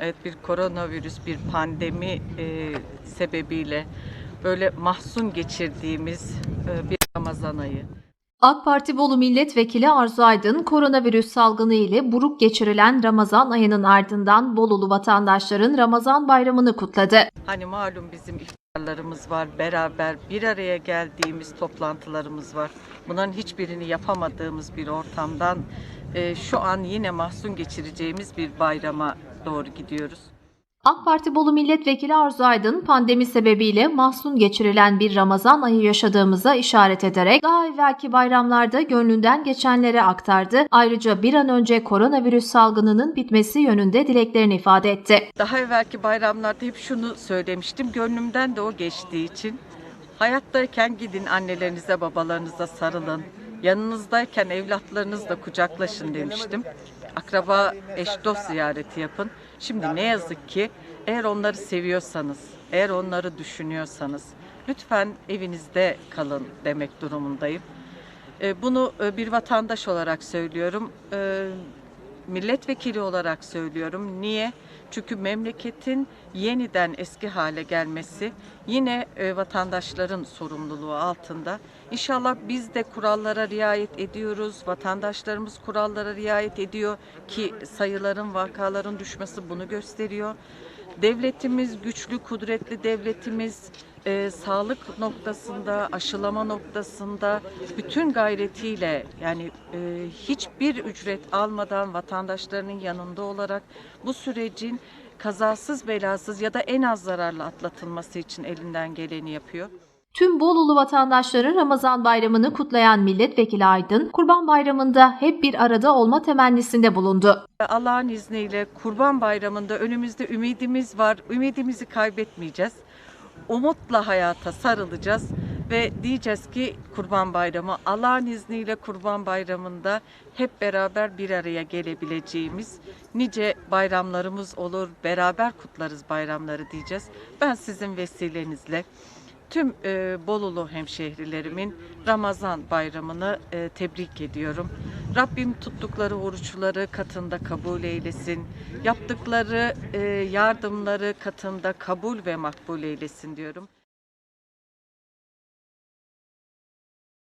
Evet bir koronavirüs, bir pandemi e, sebebiyle böyle mahzun geçirdiğimiz e, bir Ramazan ayı. AK Parti Bolu Milletvekili Arzu Aydın, koronavirüs salgını ile buruk geçirilen Ramazan ayının ardından Bolulu vatandaşların Ramazan bayramını kutladı. Hani malum bizim iftarlarımız var, beraber bir araya geldiğimiz toplantılarımız var. Bunların hiçbirini yapamadığımız bir ortamdan e, şu an yine mahzun geçireceğimiz bir bayrama doğru gidiyoruz. AK Parti Bolu Milletvekili Arzu Aydın, pandemi sebebiyle mahzun geçirilen bir Ramazan ayı yaşadığımıza işaret ederek daha evvelki bayramlarda gönlünden geçenleri aktardı. Ayrıca bir an önce koronavirüs salgınının bitmesi yönünde dileklerini ifade etti. Daha evvelki bayramlarda hep şunu söylemiştim. Gönlümden de o geçtiği için hayattayken gidin annelerinize babalarınıza sarılın. Yanınızdayken evlatlarınızla kucaklaşın demiştim. Akraba eş dost ziyareti yapın. Şimdi ne yazık ki eğer onları seviyorsanız, eğer onları düşünüyorsanız lütfen evinizde kalın demek durumundayım. E, Bunu e, bir vatandaş olarak söylüyorum. Milletvekili olarak söylüyorum. Niye? Çünkü memleketin yeniden eski hale gelmesi yine e, vatandaşların sorumluluğu altında. İnşallah biz de kurallara riayet ediyoruz. Vatandaşlarımız kurallara riayet ediyor ki sayıların, vakaların düşmesi bunu gösteriyor. Devletimiz güçlü, kudretli devletimiz e, sağlık noktasında, aşılama noktasında bütün gayretiyle yani e, hiçbir ücret almadan vatandaşlarının yanında olarak bu sürecin kazasız belasız ya da en az zararla atlatılması için elinden geleni yapıyor. Tüm Bolulu vatandaşları Ramazan bayramını kutlayan Milletvekili Aydın, Kurban Bayramı'nda hep bir arada olma temennisinde bulundu. Allah'ın izniyle Kurban Bayramı'nda önümüzde ümidimiz var. Ümidimizi kaybetmeyeceğiz. Umutla hayata sarılacağız ve diyeceğiz ki Kurban Bayramı Allah'ın izniyle Kurban Bayramı'nda hep beraber bir araya gelebileceğimiz nice bayramlarımız olur. Beraber kutlarız bayramları diyeceğiz. Ben sizin vesilenizle tüm e, Bolulu hemşehrilerimin Ramazan bayramını e, tebrik ediyorum. Rabbim tuttukları oruçları katında kabul eylesin. Yaptıkları e, yardımları katında kabul ve makbul eylesin diyorum.